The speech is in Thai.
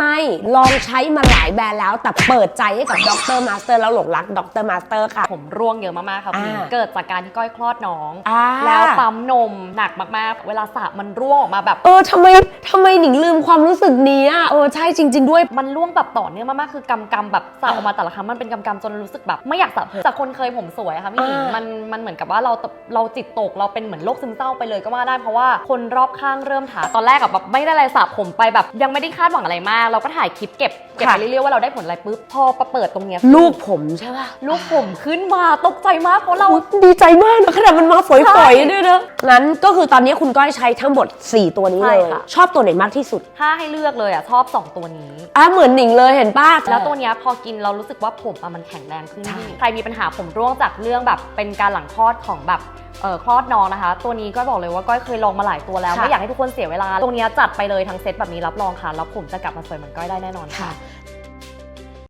ไม่ลองใช้มาหลายแบรนด์แล้วแต่เปิดใจให้กับดรมาสเตอร์แล้วหลงรักดรมาสเตอร์ค่ะ ผมร่วงเยอะมากๆค่ะพี่อ่าเกิดจากการที่ก้อยคลอดน้อง อ่า แล้วปั๊มนมหนักมากๆ เวลาสระมันร่วงออกมาแบบ เออทำไมทำไมหนิงลืมความรู้สึกนี้อะเออใช่จริง ๆด้วย มันร่วงแบบต่อเนื่องมากๆคือกำกำๆแบบสระออกมาแต่ละครั้งมันเป็นกำกำๆจนรู้สึกแบบไม่อยากสระผมจากคนเคยผมสวยอะค่ะพี่หญิงอ่ามั มันมันเหมือนกับว่าเราเราจิตตกเราเป็นเหมือนโรคซึมเศร้าไปเลยก็ว่าได้เพราะว่าคนรอบข้างเริ่มถามตอนแรกอะแบบไม่ได้อะไรสระผมไปแบบ ยังไม่ได้คาดหวังอะไรมากเราก็ถ่ายคลิปเก็บเก็บไปเรื่อยๆว่าเราได้ผลอะไรปุ๊บพอประเปิดตรงเนี้ยลูกผมใช่ป่ะลูกผมขึ้นมาตกใจมากเพราะเราอุ๊ยดีใจมากนะขนาดมันมาฝใช่อยๆด้วยนะงั้นก็คือตอนนี้คุณก้อยใช้ทั้งหมด 4 ตัวนี้เลยใช่ค่ะชอบตัวไหนมากที่สุด ถ้าให้เลือกเลยอะชอบสองตัวนี้อะเหมือนหนิงเลยเห็นป้าแล้วตัวเนี้ยพอกินเรารู้สึกว่าผมอะมันแข็งแรงขึ้นใช่ใครมีปัญหาผมร่วงจากเรื่องแบบเป็นการหลังคลอดของแบบเอ่อคลอดน้องนะคะ ตัวนี้ก็บอกเลยว่าก้อยเคยลองมาหลายตัวแล้วค่ะไม่อยากให้ทุกคนเสียเวลาตัวเนี้ยจัดไปเลยทั้งเซตแบบนี้รับรองค่ะแล้วผมจะกลับมาสวยเหมือนก้อยได้แน่นอนค่ะ